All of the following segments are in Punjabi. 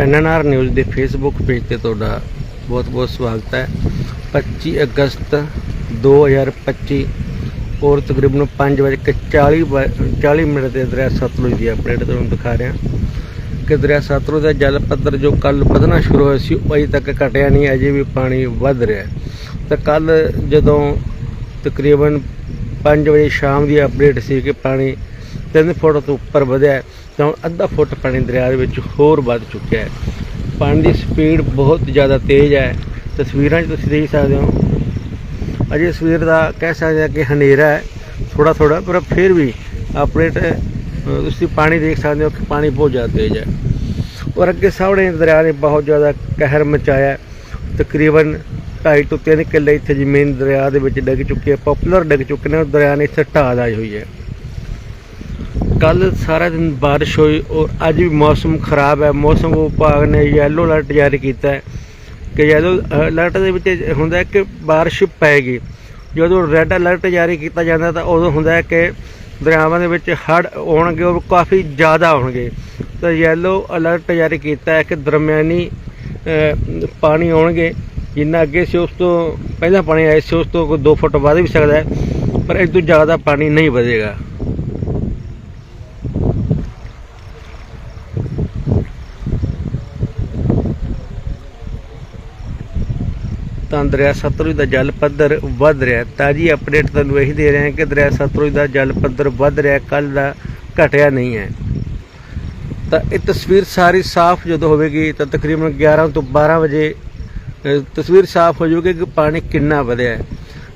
ਐਨਐਨਆਰ ਨਿਊਜ਼ ਦੇ ਫੇਸਬੁੱਕ ਪੇਜ ਤੇ ਤੁਹਾਡਾ ਬਹੁਤ-ਬਹੁਤ ਸਵਾਗਤ ਹੈ। 25 ਅਗਸਤ 2025 ਔਰ ਤਕਰੀਬਨ 5 ਵਜੇ ਕੇ 40 ਵ- 40 ਮਿੰਟ ਤੇ ਦਰਿਆ ਸਤਲੁਜ ਦੀ ਅਪਡੇਟ ਤੁਹਾਨੂੰ ਦਿਖਾ ਰਿਹਾ। ਕਿ ਦਰਿਆ ਸਤਲੁਜ ਦਾ ਜਲ ਪੱਧਰ ਜੋ ਕੱਲ ਵਧਣਾ ਸ਼ੁਰੂ ਹੋਇਆ ਸੀ, ਉਹ ਅਜੇ ਤੱਕ ਘਟਿਆ ਨਹੀਂ, ਅਜੇ ਵੀ ਪਾਣੀ ਵੱਧ ਰਿਹਾ ਤਾਂ ਕੱਲ ਜਦੋਂ ਤਕਰੀਬਨ 5 ਵਜੇ ਸ਼ਾਮ ਦੀ ਅਪਡੇਟ ਸੀ ਕਿ ਪਾਣੀ 3 ਫੁੱਟ ਤੋਂ ਉੱਪਰ ਵਧਿਆ ਤਾਂ ਹੁਣ ਅੱਧਾ ਫੁੱਟ ਪਾਣੀ ਦਰਿਆ ਦੇ ਵਿੱਚ ਹੋਰ ਵੱਧ ਚੁੱਕਿਆ ਹੈ। ਪਾਣੀ ਦੀ ਸਪੀਡ ਬਹੁਤ ਜ਼ਿਆਦਾ ਤੇਜ਼ ਹੈ। ਤਸਵੀਰਾਂ 'ਚ ਤੁਸੀਂ ਦੇਖ ਸਕਦੇ ਹੋ। ਅਜੇ ਸਵੇਰ ਦਾ ਕਹਿ ਸਕਦੇ ਹਾਂ ਕਿ ਹਨੇਰਾ ਹੈ ਥੋੜਾ ਥੋੜਾ ਪਰ ਫਿਰ ਵੀ ਅਪਡੇਟ ਤੁਸੀਂ ਪਾਣੀ ਦੇਖ ਸਕਦੇ ਹੋ ਕਿ ਪਾਣੀ ਬਹੁਤ ਜ਼ਿਆਦਾ ਤੇਜ਼ ਹੈ। ਔਰ ਅੱਗੇ ਸਾਹਮਣੇ ਦਰਿਆ ਨੇ ਬਹੁਤ ਜ਼ਿਆਦਾ ਕਹਿਰ ਮਚਾਇਆ ਤਕਰੀਬਨ 2.5 ਤੋਂ 3 ਕਿੱਲੇ ਇੱਥੇ ਜ਼ਮੀਨ ਦਰਿਆ ਦੇ ਵਿੱਚ ਡਿੱਗ ਚੁੱਕੀ ਹੈ, ਪਪੂਲਰ ਡਿੱਗ ਚੁੱਕੇ ਨੇ ਔਰ ਦਰਿਆ ਨੇ ਇੱਥੇ ਢਾਹ ਲਾਈ ਹੋਈ ਹੈ। ਕੱਲ ਸਾਰਾ ਦਿਨ ਬਾਰਿਸ਼ ਹੋਈ ਔਰ ਅੱਜ ਵੀ ਮੌਸਮ ਖਰਾਬ ਹੈ। ਮੌਸਮ ਵਿਭਾਗ ਨੇ ਯੈਲੋ ਅਲਰਟ ਜਾਰੀ ਕੀਤਾ ਹੈ ਕਿ ਯੈਲੋ ਅਲਰਟ ਦੇ ਵਿੱਚ ਹੁੰਦਾ ਹੈ ਕਿ ਬਾਰਿਸ਼ ਪੈਗੀ। ਜਦੋਂ ਰੈੱਡ ਅਲਰਟ ਜਾਰੀ ਕੀਤਾ ਜਾਂਦਾ ਤਾਂ ਉਦੋਂ ਹੁੰਦਾ ਹੈ ਕਿ ਦਰਿਆਵਾਂ ਦੇ ਵਿੱਚ ਹੜ੍ਹ ਆਉਣਗੇ ਔਰ ਕਾਫੀ ਜ਼ਿਆਦਾ ਆਉਣਗੇ। ਤਾਂ ਯੈਲੋ ਅਲਰਟ ਜਾਰੀ ਕੀਤਾ ਹੈ ਕਿ ਦਰਮਿਆਨੀ ਪਾਣੀ ਆਉਣਗੇ। ਜਿੰਨਾ ਅੱਗੇ ਸੀ ਉਸ ਤੋਂ ਪਹਿਲਾਂ ਪਾਣੀ ਆਇਆ ਸੀ, ਉਸ ਤੋਂ ਕੋਈ 2 ਫੁੱਟ ਵੱਧ ਵੀ ਸਕਦਾ ਹੈ, ਪਰ ਇਸ ਤੋਂ ਜ਼ਿਆਦਾ ਪਾਣੀ ਨਹੀਂ ਵਧੇਗਾ। ਤਾਂ ਦਰਿਆ ਸਤਲੁਜ ਦਾ ਜਲ ਪੱਧਰ ਵੱਧ ਰਿਹਾ ਤਾਜ਼ੀ ਅਪਡੇਟ ਤੁਹਾਨੂੰ ਇਹੀ ਦੇ ਰਹੇ ਹਾਂ ਕਿ ਦਰਿਆ ਸਤਲੁਜ ਦਾ ਜਲ ਪੱਧਰ ਵੱਧ ਰਿਹਾ ਕੱਲ ਦਾ ਘਟਿਆ ਨਹੀਂ ਹੈ। ਤਾਂ ਇਹ ਤਸਵੀਰ ਸਾਰੀ ਸਾਫ਼ ਜਦੋਂ ਹੋਵੇਗੀ ਤਾਂ ਤਕਰੀਬਨ 11 ਤੋਂ 12 ਵਜੇ ਤਸਵੀਰ ਸਾਫ਼ ਹੋ ਜਾਊਗੀ ਕਿ ਪਾਣੀ ਕਿੰਨਾ ਵਧਿਆ ਹੈ।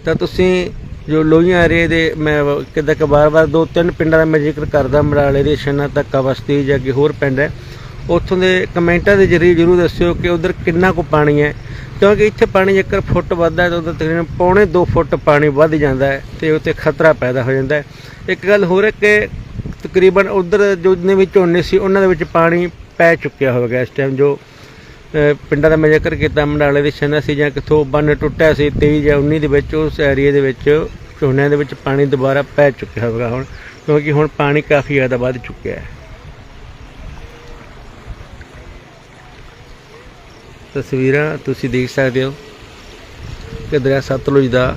ਤਾਂ ਤੁਸੀਂ ਜੋ ਲੋਹੀਆਂ ਏਰੀਏ ਦੇ, ਮੈਂ ਵ- ਕਿੱਦਾਂ ਕਿ ਬਾਰ-ਬਾਰ ਦੋ ਤਿੰਨ ਪਿੰਡਾਂ ਦਾ ਮੈਂ ਜ਼ਿਕਰ ਕਰਦਾ, ਮਰਾਲੇ ਦੇ ਸ਼ਨਾ ਤੱਕ ਬਸਤੀ ਜਾਂ ਕਿ ਹੋਰ ਪਿੰਡ ਹੈ, ਉੱਥੋਂ ਦੇ ਕਮੈਂਟਾਂ ਦੇ ਜ਼ਰੀਏ ਜਰੂਰ ਦੱਸਿਓ ਕਿ ਉਧਰ ਕਿੰਨਾ ਕੁ ਪਾਣੀ ਹੈ। ਕਿਉਂਕਿ ਇੱਥੇ ਪਾਣੀ ਜੇਕਰ ਫੁੱਟ ਵੱਧਦਾ ਤਾਂ ਉਧਰ ਤਕਰੀਬਨ ਪੌਣੇ 2 ਫੁੱਟ ਪਾਣੀ ਵੱਧ ਜਾਂਦਾ ਹੈ ਤੇ ਉੱਥੇ ਖਤਰਾ ਪੈਦਾ ਹੋ ਜਾਂਦਾ ਹੈ। ਇੱਕ ਗੱਲ ਹੋਰ ਹੈ ਕਿ ਤਕਰੀਬਨ ਉਧਰ ਜੋ ਜਿੰਨੇ ਵੀ ਝੋਨੇ ਸੀ, ਉਹਨਾਂ ਦੇ ਵਿੱਚ ਪਾਣੀ ਪੈ ਚੁੱਕਿਆ ਹੋਵੇਗਾ ਇਸ ਟਾਈਮ ਜੋ ਪਿੰਡਾਂ ਦਾ ਮੈਂ ਜ਼ਿਕਰ ਕੀਤਾ, ਮੰਡਾਲੇ ਦੇ ਛੰਨਾ ਸੀ ਜਾਂ ਕਿਥੋਂ ਬੰਨ ਟੁੱਟਿਆ ਸੀ 23 ਜਾਂ 19 ਦੇ ਵਿੱਚ ਉਸ ਏਰੀਏ ਦੇ ਵਿੱਚ ਝੋਨਿਆਂ ਦੇ ਵਿੱਚ ਪਾਣੀ ਦੁਬਾਰਾ ਪੈ ਚੁੱਕਿਆ ਹੋਵੇਗਾ ਹੁਣ, ਕਿਉਂਕਿ ਹੁਣ ਪਾਣੀ ਕਾਫੀ ਜ਼ਿਆਦਾ ਵੱਧ ਚੁੱਕਿਆ ਹੈ। ਤਸਵੀਰਾਂ ਤੁਸੀਂ ਦੇਖ ਸਕਦੇ ਹੋ ਕਿ ਦਰਿਆ ਸਤਲੁਜ ਦਾ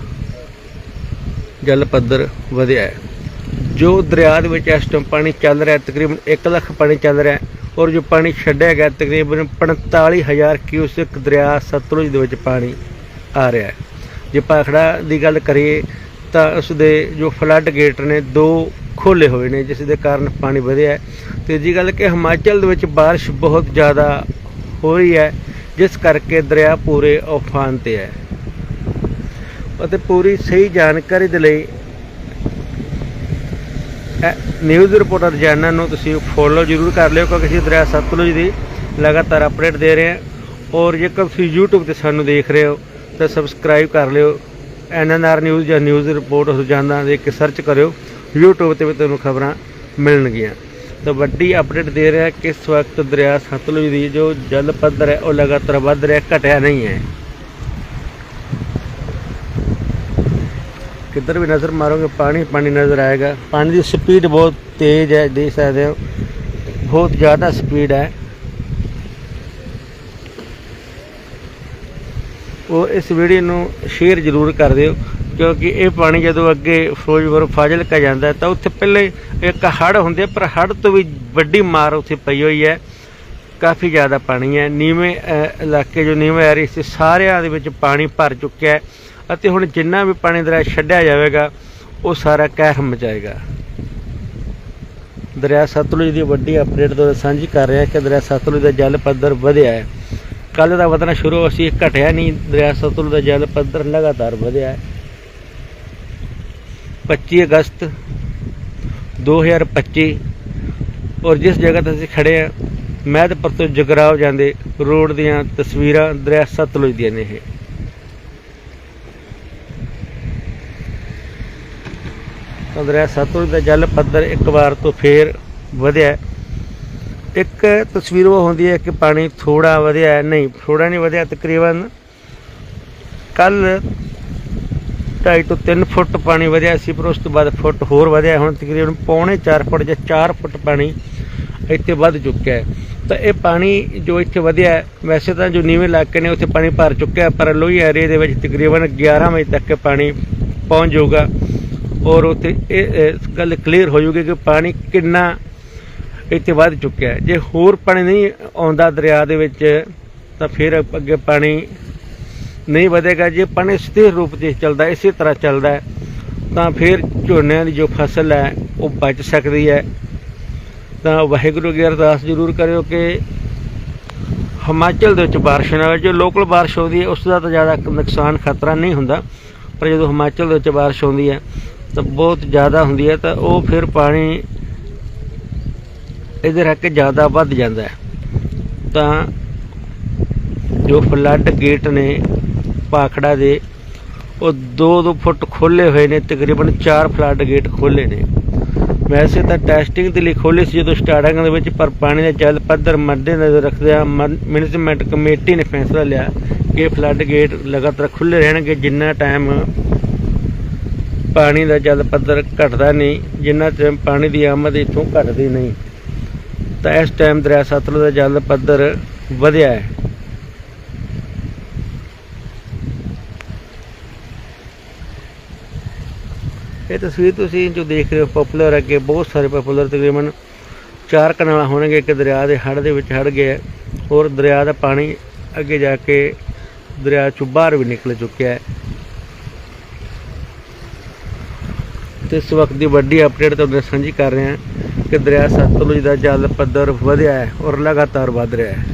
ਜਲ ਪੱਧਰ ਵਧਿਆ ਹੈ। ਜੋ ਦਰਿਆ ਦੇ ਵਿੱਚ ਇਸ ਟਾਈਮ ਪਾਣੀ ਚੱਲ ਰਿਹਾ ਤਕਰੀਬਨ 1 ਲੱਖ ਪਾਣੀ ਚੱਲ ਰਿਹਾ ਔਰ ਜੋ ਪਾਣੀ ਛੱਡਿਆ ਗਿਆ, ਤਕਰੀਬਨ 45000 ਕਿਊਸਿਕ ਦਰਿਆ ਸਤਲੁਜ ਦੇ ਵਿੱਚ ਪਾਣੀ ਆ ਰਿਹਾ ਹੈ। ਜੇ ਪਾਖੜਾ ਦੀ ਗੱਲ ਕਰੀਏ ਤਾਂ ਉਸ ਦੇ ਜੋ ਫਲੱਡ ਗੇਟ ਨੇ, ਦੋ ਖੋਲੇ ਹੋਏ ਨੇ, ਜਿਸ ਦੇ ਕਾਰਨ ਪਾਣੀ ਵਧਿਆ ਹੈ। ਤੇ ਜੀ ਗੱਲ ਕਿ ਹਿਮਾਚਲ ਦੇ ਵਿੱਚ ਬਾਰਿਸ਼ ਬਹੁਤ ਜ਼ਿਆਦਾ ਹੋ ਰਹੀ ਹੈ। ਜਿਸ ਕਰਕੇ ਦਰਿਆ ਪੂਰੇ ਉਫਾਨ ਤੇ ਹੈ। ਅਤੇ ਪੂਰੀ ਸਹੀ ਜਾਣਕਾਰੀ ਦੇ ਲਈ ਇਹ ਨਿਊਜ਼ ਰਿਪੋਰਟਰ ਚੈਨਲ ਨੂੰ ਤੁਸੀਂ ਫੋਲੋ ਜ਼ਰੂਰ ਕਰ ਲਿਓ, ਕਿਉਂਕਿ ਅਸੀਂ ਦਰਿਆ ਸਤਲੁਜ ਦੀ ਲਗਾਤਾਰ ਅਪਡੇਟ ਦੇ ਰਹੇ ਹਾਂ। ਔਰ ਜੇਕਰ ਤੁਸੀਂ YouTube ਤੇ ਸਾਨੂੰ ਦੇਖ ਰਹੇ ਹੋ, ਤਾਂ ਸਬਸਕ੍ਰਾਈਬ ਕਰ ਲਿਓ। ਐਨਐਨਆਰ ਨਿਊਜ਼ ਜਾਂ ਨਿਊਜ਼ ਰਿਪੋਰਟ ਰੋਜ਼ਾਨਾ ਦੇ ਕੇ ਸਰਚ ਕਰਿਓ। YouTube ਤੇ ਵੀ ਤੁਹਾਨੂੰ ਖਬਰਾਂ ਮਿਲਣਗੀਆਂ। ਤਾਂ ਵੱਡੀ ਅਪਡੇਟ ਦੇ ਰਿਹਾ ਕਿ ਇਸ ਵਕਤ ਦਰਿਆ ਸਤਲੁਜ ਦੀ ਜੋ ਜਲ ਪੱਧਰ ਹੈ, ਉਹ ਲਗਾਤਾਰ ਵੱਧ ਰਿਹਾ, ਘਟਿਆ ਨਹੀਂ ਹੈ। ਕਿੱਧਰ ਵੀ ਨਜ਼ਰ ਮਾਰੋਗੇ, ਪਾਣੀ ਪਾਣੀ ਨਜ਼ਰ ਆਏਗਾ। ਪਾਣੀ ਦੀ ਸਪੀਡ ਬਹੁਤ ਤੇਜ਼ ਹੈ, ਦੇਖ ਸਕਦੇ ਹੋ। ਬਹੁਤ ਜ਼ਿਆਦਾ ਸਪੀਡ ਹੈ। ਉਹ ਇਸ ਵੀਡੀਓ ਨੂੰ ਸ਼ੇਅਰ ਜ਼ਰੂਰ ਕਰ ਦਿਓ। ਕਿਉਂਕਿ ਇਹ ਪਾਣੀ ਜਦੋਂ ਅੱਗੇ ਫਿਰੋਜ਼ਪੁਰ ਫਾਜ਼ਿਲਕਾ ਜਾਂਦਾ ਤਾਂ ਉੱਥੇ ਪਹਿਲੇ ਇੱਕ ਹੜ੍ਹ ਹੁੰਦੇ ਪਰ ਹੜ੍ਹ ਤੋਂ ਵੀ ਵੱਡੀ ਮਾਰ ਉੱਥੇ ਪਈ ਹੋਈ ਹੈ। ਕਾਫੀ ਜ਼ਿਆਦਾ ਪਾਣੀ ਹੈ। ਨੀਵੇਂ ਇਲਾਕੇ ਜੋ ਨੀਵੇਂ ਐਰੀ ਸੀ, ਸਾਰਿਆਂ ਦੇ ਵਿੱਚ ਪਾਣੀ ਭਰ ਚੁੱਕਿਆ ਹੈ ਅਤੇ ਹੁਣ ਜਿੰਨਾ ਵੀ ਪਾਣੀ ਦਰਿਆ ਛੱਡਿਆ ਜਾਵੇਗਾ, ਉਹ ਸਾਰਾ ਕਹਿਰ ਮਚਾਏਗਾ। ਦਰਿਆ ਸਤਲੁਜ ਦੀ ਵੱਡੀ ਅਪਡੇਟ ਤੋਂ ਸਾਂਝੀ ਕਰ ਰਿਹਾ ਕਿ ਦਰਿਆ ਸਤਲੁਜ ਦਾ ਜਲ ਪੱਧਰ ਵਧਿਆ ਹੈ। ਕੱਲ ਦਾ ਵਧਣਾ ਸ਼ੁਰੂ ਹੋ ਘਟਿਆ ਨਹੀਂ। ਦਰਿਆ ਸਤਲੁਜ ਦਾ ਜਲ ਪੱਧਰ ਲਗਾਤਾਰ ਵਧਿਆ ਹੈ। 25 ਅਗਸਤ 2025 ਔਰ ਜਿਸ ਜਗ੍ਹਾ ਤੇ ਅਸੀਂ ਖੜੇ ਆ ਮਹਿਦਪੁਰ ਤੋਂ ਜਗਰਾਵ ਜਾਂਦੇ ਰੋਡ ਦੀਆਂ ਤਸਵੀਰਾਂ ਦਰਿਆ ਸਤਲੁਜ ਦੀਆਂ ਨੇ ਇਹ। ਦਰਿਆ ਸਤਲੁਜ ਦਾ ਜਲ ਪੱਧਰ ਇੱਕ ਵਾਰ ਤੋਂ ਫੇਰ ਵਧਿਆ ਇੱਕ ਤਸਵੀਰ ਉਹ ਹੁੰਦੀ ਹੈ ਕਿ ਪਾਣੀ ਥੋੜਾ ਵਧਿਆ ਨਹੀਂ ਥੋੜਾ ਨਹੀਂ ਵਧਿਆ, ਤਕਰੀਬਨ ਕੱਲ 2.5 ਤੋਂ 3 ਫੁੱਟ ਪਾਣੀ ਵਧਿਆ ਸੀ, ਪਰ ਉਸ ਤੋਂ ਬਾਅਦ ਫੁੱਟ ਹੋਰ ਵਧਿਆ, ਹੁਣ ਤਕਰੀਬਨ ਪੌਣੇ 4 ਫੁੱਟ ਜਾਂ 4 ਫੁੱਟ ਪਾਣੀ ਇੱਥੇ ਵੱਧ ਚੁੱਕਿਆ ਹੈ। ਤਾਂ ਇਹ ਪਾਣੀ ਜੋ ਇੱਥੇ ਵਧਿਆ ਵੈਸੇ ਤਾਂ ਜੋ ਨੀਵੇਂ ਇਲਾਕੇ ਨੇ ਉੱਥੇ ਪਾਣੀ ਭਰ ਚੁੱਕਿਆ ਪਰ ਲੋਹੀ ਏਰੀਆ ਦੇ ਵਿੱਚ ਤਕਰੀਬਨ 11 ਵਜੇ ਤੱਕ ਪਾਣੀ ਪਹੁੰਚ ਜਾਊਗਾ ਔਰ ਉੱਥੇ ਇਹ ਗੱਲ ਕਲੀਅਰ ਹੋ ਜਾਊਗੀ ਕਿ ਪਾਣੀ ਕਿੰਨਾ ਇੱਥੇ ਵੱਧ ਚੁੱਕਿਆ ਜੇ ਹੋਰ ਪਾਣੀ ਨਹੀਂ ਆਉਂਦਾ ਦਰਿਆ ਦੇ ਵਿੱਚ, ਤਾਂ ਫਿਰ ਅੱਗੇ ਪਾਣੀ ਨਹੀਂ ਵਧੇਗਾ ਜੇ ਪਾਣੀ ਸਥਿਰ ਰੂਪ 'ਚ ਚੱਲਦਾ ਇਸੇ ਤਰ੍ਹਾਂ ਚੱਲਦਾ ਤਾਂ ਫਿਰ ਝੋਨਿਆਂ ਦੀ ਜੋ ਫਸਲ ਹੈ, ਉਹ ਬਚ ਸਕਦੀ ਹੈ। ਤਾਂ ਵਾਹਿਗੁਰੂ ਅੱਗੇ ਅਰਦਾਸ ਜ਼ਰੂਰ ਕਰਿਓ ਕਿ ਹਿਮਾਚਲ ਦੇ ਵਿੱਚ ਬਾਰਿਸ਼ ਨਾ ਹੋਵੇ, ਜੋ ਲੋਕਲ ਬਾਰਿਸ਼ ਆਉਂਦੀ ਹੈ ਉਸ ਦਾ ਤਾਂ ਜ਼ਿਆਦਾ ਨੁਕਸਾਨ ਖਤਰਾ ਨਹੀਂ ਹੁੰਦਾ, ਪਰ ਜਦੋਂ ਹਿਮਾਚਲ ਦੇ ਵਿੱਚ ਬਾਰਿਸ਼ ਆਉਂਦੀ ਹੈ, ਤਾਂ ਬਹੁਤ ਜ਼ਿਆਦਾ ਹੁੰਦੀ ਹੈ, ਤਾਂ ਉਹ ਫਿਰ ਪਾਣੀ ਇਹਦੇ ਰੱਖ ਕੇ ਜ਼ਿਆਦਾ ਵੱਧ ਜਾਂਦਾ ਤਾਂ ਜੋ ਫਲੱਡ ਗੇਟ ਨੇ ਪਾਖੜਾ ਦੇ, ਉਹ 2-2 ਫੁੱਟ ਖੋਲੇ ਹੋਏ ਨੇ, ਤਕਰੀਬਨ 4 ਫਲੱਡ ਗੇਟ ਖੋਲੇ ਨੇ। ਵੈਸੇ ਤਾਂ ਟੈਸਟਿੰਗ ਦੇ ਲਈ ਖੋਲੇ ਸੀ ਜਦੋਂ ਸਟਾਰਟਿੰਗ ਦੇ ਵਿੱਚ, ਪਰ ਪਾਣੀ ਦਾ ਜਲ ਪੱਧਰ ਮੱਦੇ ਨਜ਼ਰ ਰੱਖਦਿਆਂ ਮੈਨੇਜਮੈਂਟ ਕਮੇਟੀ ਨੇ ਫੈਸਲਾ ਲਿਆ ਕਿ ਫਲੱਡ ਗੇਟ ਲਗਾਤਾਰ ਖੁੱਲੇ ਰਹਿਣਗੇ, ਜਿੰਨਾ ਟਾਈਮ ਪਾਣੀ ਦਾ ਜਲ ਪੱਧਰ ਘਟਦਾ ਨਹੀਂ, ਜਿੰਨਾ ਟਾਈਮ ਪਾਣੀ ਦੀ ਆਮਦ ਇੱਥੋਂ ਘਟਦੀ ਨਹੀਂ। ਤਾਂ ਇਸ ਟਾਈਮ ਦਰਿਆ ਸਤਲੁਜ ਦਾ ਜਲ ਪੱਧਰ ਵਧਿਆ ਹੈ। ਇਹ ਤਸਵੀਰ ਤੁਸੀਂ ਜੋ ਦੇਖ ਰਹੇ ਹੋ ਪਪੂਲਰ ਅੱਗੇ ਬਹੁਤ ਸਾਰੇ ਪਪੂਲਰ ਤਕਰੀਬਨ ਚਾਰ ਕਨਾਲਾਂ ਹੋਣਗੇ, ਇੱਕ ਦਰਿਆ ਦੇ ਹੜ ਦੇ ਵਿੱਚ ਹੜ ਗਿਆ ਔਰ ਦਰਿਆ ਦਾ ਪਾਣੀ ਅੱਗੇ ਜਾ ਕੇ ਦਰਿਆ ਚੋਂ ਬਾਹਰ ਵੀ ਨਿਕਲ ਚੁੱਕਿਆ ਹੈ। ਤੇ ਇਸ ਵਕਤ ਦੀ ਵੱਡੀ ਅਪਡੇਟ ਤੁਹਾਡੇ ਨਾਲ ਸਾਂਝੀ ਕਰ ਰਹੇ ਹਾਂ ਕਿ ਦਰਿਆ ਸਤਲੁਜ ਦਾ ਜਲ ਪੱਧਰ ਵਧਿਆ ਹੈ ਔਰ ਲਗਾਤਾਰ ਵਧ ਰਿਹਾ ਹੈ।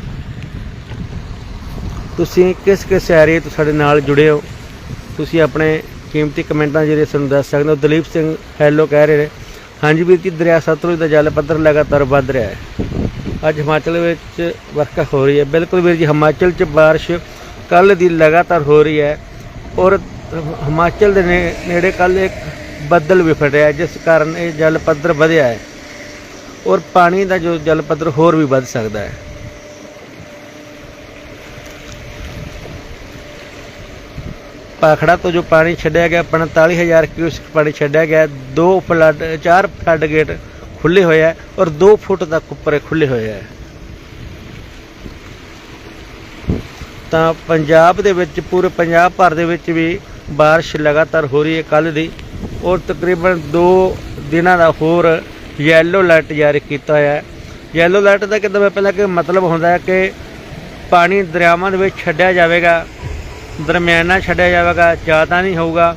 ਤੁਸੀਂ ਕਿਸ ਕਿਸ ਏਰੀਏ ਤੋਂ ਸਾਡੇ ਨਾਲ ਜੁੜੇ ਹੋ? ਤੁਸੀਂ ਆਪਣੇ ਕੀਮਤੀ ਕਮੈਂਟਾਂ ਜਿਹੜੇ ਸਾਨੂੰ ਦੱਸ ਸਕਦੇ ਹੋ। ਦਲੀਪ ਸਿੰਘ ਹੈਲੋ ਕਹਿ ਰਹੇ ਨੇ। ਹਾਂਜੀ ਵੀਰ ਜੀ, ਦਰਿਆ ਸਤਲੁਜ ਦਾ ਜਲ ਪੱਧਰ ਲਗਾਤਾਰ ਵੱਧ ਰਿਹਾ ਹੈ। ਅੱਜ ਹਿਮਾਚਲ ਵਿੱਚ ਵਰਖਾ ਹੋ ਰਹੀ ਹੈ। ਬਿਲਕੁਲ ਵੀਰ ਜੀ, ਹਿਮਾਚਲ 'ਚ ਬਾਰਿਸ਼ ਕੱਲ ਦੀ ਲਗਾਤਾਰ ਹੋ ਰਹੀ ਹੈ ਔਰ ਹਿਮਾਚਲ ਦੇ ਨੇ- ਨੇੜੇ ਕੱਲ ਇੱਕ ਬੱਦਲ ਵੀ ਫਟਿਆ ਜਿਸ ਕਾਰਨ ਇਹ ਜਲ ਪੱਧਰ ਵਧਿਆ ਹੈ ਔਰ ਪਾਣੀ ਦਾ ਜੋ ਜਲ ਪੱਧਰ ਹੋਰ ਵੀ ਵੱਧ ਸਕਦਾ ਹੈ। ਪਾਖੜਾ ਤੋਂ ਜੋ ਪਾਣੀ ਛੱਡਿਆ ਗਿਆ 45000 ਕਿਊਸਕ ਪਾਣੀ ਛੱਡਿਆ ਗਿਆ, ਦੋ ਫਲੱਡ, ਚਾਰ ਫਲੱਡ ਗੇਟ ਖੁੱਲੇ ਹੋਏ ਹੈ ਔਰ 2 ਫੁੱਟ ਤੱਕ ਉੱਪਰ ਖੁੱਲੇ ਹੋਏ ਹੈ ਤਾਂ ਪੰਜਾਬ ਦੇ ਵਿੱਚ, ਪੂਰੇ ਪੰਜਾਬ ਭਰ ਦੇ ਵਿੱਚ ਵੀ ਬਾਰਿਸ਼ ਲਗਾਤਾਰ ਹੋ ਰਹੀ ਹੈ ਕੱਲ ਦੀ ਔਰ ਤਕਰੀਬਨ 2 ਦਿਨਾਂ ਦਾ ਹੋਰ ਯੈਲੋ ਅਲਰਟ ਜਾਰੀ ਕੀਤਾ ਹੋਇਆ ਹੈ। ਯੈਲੋ ਅਲਰਟ ਦਾ ਕਿਦਾਂ ਪਹਿਲਾਂ ਕਿ ਮਤਲਬ ਹੁੰਦਾ ਹੈ ਕਿ ਪਾਣੀ ਦਰਿਆਵਾਂ ਦੇ ਵਿੱਚ ਛੱਡਿਆ ਜਾਵੇਗਾ ਦਰਮਿਆਨਾ ਛੱਡਿਆ ਜਾਵੇਗਾ ਜ਼ਿਆਦਾ ਨਹੀਂ ਹੋਊਗਾ।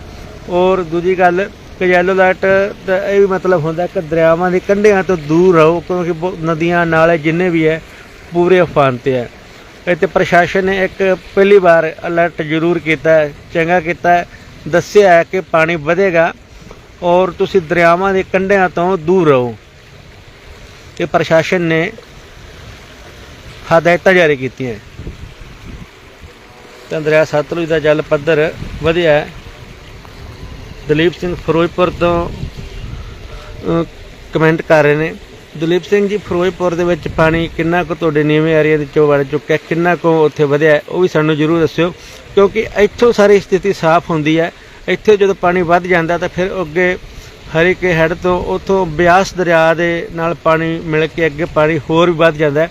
ਔਰ ਦੂਜੀ ਗੱਲ, ਕਿ ਯੈਲੋ ਅਲਰਟ ਦਾ ਇਹ ਵੀ ਮਤਲਬ ਹੁੰਦਾ ਕਿ ਦਰਿਆਵਾਂ ਦੇ ਕੰਢਿਆਂ ਤੋਂ ਦੂਰ ਰਹੋ, ਕਿਉਂਕਿ ਬਹੁਤ ਨਦੀਆਂ ਨਾਲੇ ਜਿੰਨੇ ਵੀ ਹੈ, ਪੂਰੇ ਉਫਾਨ ਤੇ ਹੈ। ਇੱਥੇ ਪ੍ਰਸ਼ਾਸਨ ਨੇ ਇੱਕ ਪਹਿਲੀ ਵਾਰ ਅਲਰਟ ਜ਼ਰੂਰ ਕੀਤਾ ਚੰਗਾ ਕੀਤਾ ਦੱਸਿਆ ਹੈ ਕਿ ਪਾਣੀ ਵਧੇਗਾ ਔਰ ਤੁਸੀਂ ਦਰਿਆਵਾਂ ਦੇ ਕੰਢਿਆਂ ਤੋਂ ਦੂਰ ਰਹੋ। ਇਹ ਪ੍ਰਸ਼ਾਸਨ ਨੇ ਹਦਾਇਤਾਂ ਜਾਰੀ ਕੀਤੀਆਂ ਤਾਂ ਦਰਿਆ ਸਤਲੁਜ ਦਾ ਜਲ ਪੱਧਰ ਵਧਿਆ ਦਲੀਪ ਸਿੰਘ ਫਿਰੋਜ਼ਪੁਰ ਤੋਂ ਕਮੈਂਟ ਕਰ ਰਹੇ ਨੇ। ਦਲੀਪ ਸਿੰਘ ਜੀ, ਫਿਰੋਜ਼ਪੁਰ ਦੇ ਵਿੱਚ ਪਾਣੀ ਕਿੰਨਾ ਕੁ ਤੁਹਾਡੇ ਨੀਵੇਂ ਏਰੀਆ ਦੇ ਚੋਂ ਵੜ ਚੁੱਕਿਆ, ਕਿੰਨਾ ਕੁ ਉੱਥੇ ਵਧਿਆ ਉਹ ਵੀ ਸਾਨੂੰ ਜ਼ਰੂਰ ਦੱਸਿਓ। ਕਿਉਂਕਿ ਇੱਥੋਂ ਸਾਰੀ ਸਥਿਤੀ ਸਾਫ਼ ਹੁੰਦੀ ਹੈ। ਇੱਥੇ ਜਦੋਂ ਪਾਣੀ ਵੱਧ ਜਾਂਦਾ ਤਾਂ ਫਿਰ ਅੱਗੇ ਹਰੀਕੇ ਹੈਡ ਤੋਂ ਉਥੋਂ ਬਿਆਸ ਦਰਿਆ ਦੇ ਨਾਲ ਪਾਣੀ ਮਿਲ ਕੇ ਅੱਗੇ ਪਾਣੀ ਹੋਰ ਵੀ ਵੱਧ ਜਾਂਦਾ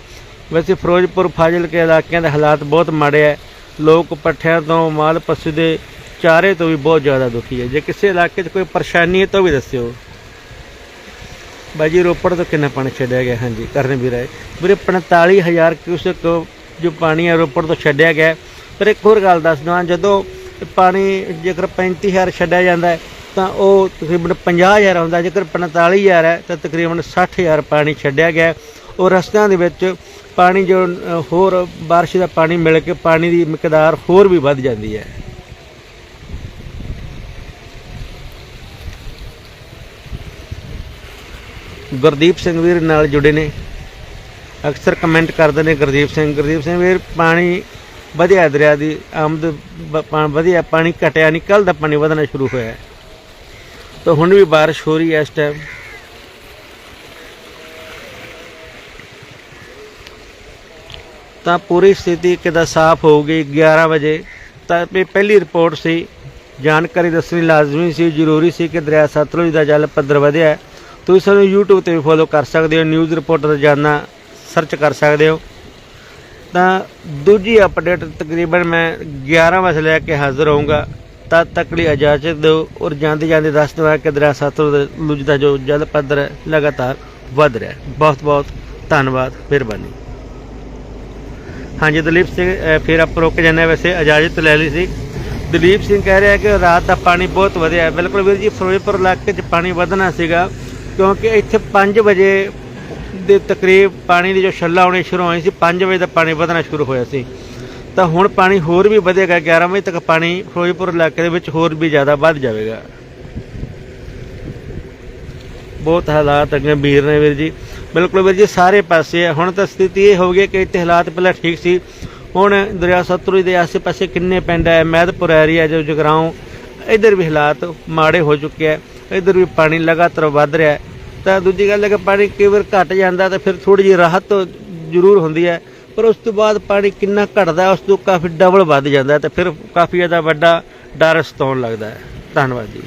ਵੈਸੇ ਫਿਰੋਜ਼ਪੁਰ ਫਾਜ਼ਿਲਕੇ ਇਲਾਕਿਆਂ ਦੇ ਹਾਲਾਤ ਬਹੁਤ ਮਾੜੇ ਹੈ। ਲੋਕ ਪੱਠਿਆਂ ਤੋਂ ਮਾਲ ਪਸ਼ੂ ਦੇ ਚਾਰੇ ਤੋਂ ਵੀ ਬਹੁਤ ਜ਼ਿਆਦਾ ਦੁਖੀ ਹੈ। ਜੇ ਕਿਸੇ ਇਲਾਕੇ 'ਚ ਕੋਈ ਪਰੇਸ਼ਾਨੀ ਹੈ ਤਾਂ ਵੀ ਦੱਸਿਓ। ਬਾਜੀ ਰੋਪੜ ਤੋਂ ਕਿੰਨਾ ਪਾਣੀ ਛੱਡਿਆ ਗਿਆ? ਹਾਂਜੀ, ਕਰਨ ਵੀ ਰਹੇ। ਵੀਰੇ 45000 ਕਿਊਸਕ ਜੋ ਪਾਣੀ ਹੈ ਰੋਪੜ ਤੋਂ ਛੱਡਿਆ ਗਿਆ ਪਰ ਇੱਕ ਹੋਰ ਗੱਲ ਦੱਸ ਦਵਾਂ, ਜਦੋਂ ਪਾਣੀ ਜੇਕਰ 35000 ਛੱਡਿਆ ਜਾਂਦਾ ਤਾਂ ਉਹ ਤਕਰੀਬਨ 50000 ਆਉਂਦਾ ਜੇਕਰ 45000 ਹੈ, ਤਾਂ ਤਕਰੀਬਨ 60000 ਪਾਣੀ ਛੱਡਿਆ ਗਿਆ ਉਹ ਰਸਤਿਆਂ ਦੇ ਵਿੱਚ ਪਾਣੀ ਜੋ ਹੋਰ ਬਾਰਿਸ਼ ਦਾ ਪਾਣੀ ਮਿਲ ਕੇ ਪਾਣੀ ਦੀ ਮਿਕਦਾਰ ਹੋਰ ਵੀ ਵੱਧ ਜਾਂਦੀ ਹੈ। ਗੁਰਦੀਪ ਸਿੰਘ ਵੀਰ ਨਾਲ ਜੁੜੇ ਨੇ। ਅਕਸਰ ਕਮੈਂਟ ਕਰਦੇ ਨੇ ਗੁਰਦੀਪ ਸਿੰਘ। ਗੁਰਦੀਪ ਸਿੰਘ ਵੀਰ, ਪਾਣੀ ਵਧਿਆ ਦਰਿਆ ਦੀ ਆਮਦ ਬ- ਵਧਿਆ, ਪਾਣੀ ਘਟਿਆ ਨਹੀਂ ਕੱਲ ਦਾ ਪਾਣੀ ਵਧਣਾ ਸ਼ੁਰੂ ਹੋਇਆ ਤਾਂ ਹੁਣ ਵੀ ਬਾਰਿਸ਼ ਹੋ ਰਹੀ ਹੈ ਇਸ ਟਾਈਮ ਤਾਂ ਪੂਰੀ ਸਥਿਤੀ ਕਿਦਾ ਸਾਫ਼ ਹੋਊਗੀ 11 ਵਜੇ। ਤਾਂ ਇਹ ਪਹਿਲੀ ਰਿਪੋਰਟ ਸੀ, ਜਾਣਕਾਰੀ ਦੱਸਣੀ ਲਾਜ਼ਮੀ ਸੀ, ਜ਼ਰੂਰੀ ਸੀ ਕਿ ਦਰਿਆ ਸਤਲੁਜ ਦਾ ਜਲ ਪੱਧਰ ਵਧਿਆ ਤੁਸੀਂ ਸਾਨੂੰ YouTube ਤੇ ਵੀ ਫੋਲੋ ਕਰ ਸਕਦੇ ਹੋ ਨਿਊਜ਼ ਰਿਪੋਰਟਰ ਰੋਜ਼ਾਨਾ ਸਰਚ ਕਰ ਸਕਦੇ ਹੋ। ਤਾਂ ਦੂਜੀ ਅਪਡੇਟ ਤਕਰੀਬਨ ਮੈਂ 11 ਵਜੇ ਲੈ ਕੇ ਹਾਜ਼ਰ ਹੋਊਂਗਾ। ਤਦ ਤੱਕ ਲਈ ਇਜਾਜ਼ਤ ਦਿਓ ਔਰ ਜਾਂਦੇ ਜਾਂਦੇ ਦੱਸ ਦਵਾਂ ਕਿ ਦਰਿਆ ਸਤਲੁਜ ਦਾ ਜੋ ਜਲ ਪੱਧਰ ਹੈ, ਲਗਾਤਾਰ ਵਧ ਰਿਹਾ ਬਹੁਤ ਬਹੁਤ ਧੰਨਵਾਦ, ਮਿਹਰਬਾਨੀ। ਹਾਂਜੀ, ਦਲੀਪ ਸਿੰਘ ਫਿਰ ਆਪਾਂ ਰੁਕ ਜਾਂਦੇ ਹਾਂ। ਵੈਸੇ ਇਜਾਜ਼ਤ ਲੈ ਲਈ ਸੀ। ਦਲੀਪ ਸਿੰਘ ਕਹਿ ਰਿਹਾ ਕਿ ਰਾਤ ਦਾ ਪਾਣੀ ਬਹੁਤ ਵਧਿਆ। ਬਿਲਕੁਲ ਵੀਰ ਜੀ, ਫਿਰੋਜ਼ਪੁਰ ਇਲਾਕੇ 'ਚ ਪਾਣੀ ਵਧਣਾ ਸੀਗਾ, ਕਿਉਂਕਿ ਇੱਥੇ 5 ਵਜੇ ਦੇ ਤਕਰੀਬ ਪਾਣੀ ਦੀ ਜੋ ਛੱਲਾ ਆਉਣੀ ਸ਼ੁਰੂ ਹੋਈ ਸੀ 5 ਵਜੇ ਦਾ ਪਾਣੀ ਵਧਣਾ ਸ਼ੁਰੂ ਹੋਇਆ ਸੀ। ਤਾਂ ਹੁਣ ਪਾਣੀ ਹੋਰ ਵੀ ਵਧੇਗਾ 11 ਵਜੇ ਤੱਕ ਪਾਣੀ ਫਿਰੋਜ਼ਪੁਰ ਇਲਾਕੇ ਦੇ ਵਿੱਚ ਹੋਰ ਵੀ ਜ਼ਿਆਦਾ ਵੱਧ ਜਾਵੇਗਾ। ਬਹੁਤ ਹਾਲਾਤ ਗੰਭੀਰ ਨੇ ਵੀਰ ਜੀ। ਬਿਲਕੁਲ ਵੀਰ ਜੀ, ਸਾਰੇ ਪਾਸੇ ਆ। ਹੁਣ ਤਾਂ ਸਥਿਤੀ ਇਹ ਹੋ ਗਈ ਕਿ ਇੱਥੇ ਹਾਲਾਤ ਪਹਿਲਾਂ ਠੀਕ ਸੀ। ਹੁਣ ਦਰਿਆ ਸਤਲੁਜ ਦੇ ਆਸੇ-ਪਾਸੇ ਕਿੰਨੇ ਪਿੰਡ ਹੈ ਮਹਿਦਪੁਰ ਏਰੀਆ ਜੋ ਜਗਰਾਉਂ, ਇੱਧਰ ਵੀ ਹਾਲਾਤ ਮਾੜੇ ਹੋ ਚੁੱਕੇ ਆ। ਇੱਧਰ ਵੀ ਪਾਣੀ ਲਗਾਤਾਰ ਵੱਧ ਰਿਹਾ। ਤਾਂ ਦੂਜੀ ਗੱਲ ਹੈ ਕਿ ਪਾਣੀ ਕਈ ਵਾਰ ਘਟ ਜਾਂਦਾ ਤਾਂ ਫਿਰ ਥੋੜੀ ਜਿਹੀ ਰਾਹਤ ਜ਼ਰੂਰ ਹੁੰਦੀ ਹੈ। ਪਰ ਉਸ ਤੋਂ ਬਾਅਦ ਪਾਣੀ ਕਿੰਨਾ ਘਟਦਾ, ਉਸ ਤੋਂ ਕਾਫੀ ਡਬਲ ਵੱਧ ਜਾਂਦਾ ਹੈ ਫਿਰ ਕਾਫੀ ਜ਼ਿਆਦਾ ਵੱਡਾ ਡਰ ਸਤਾਉਣ ਲੱਗਦਾ ਹੈ। ਧੰਨਵਾਦ ਜੀ।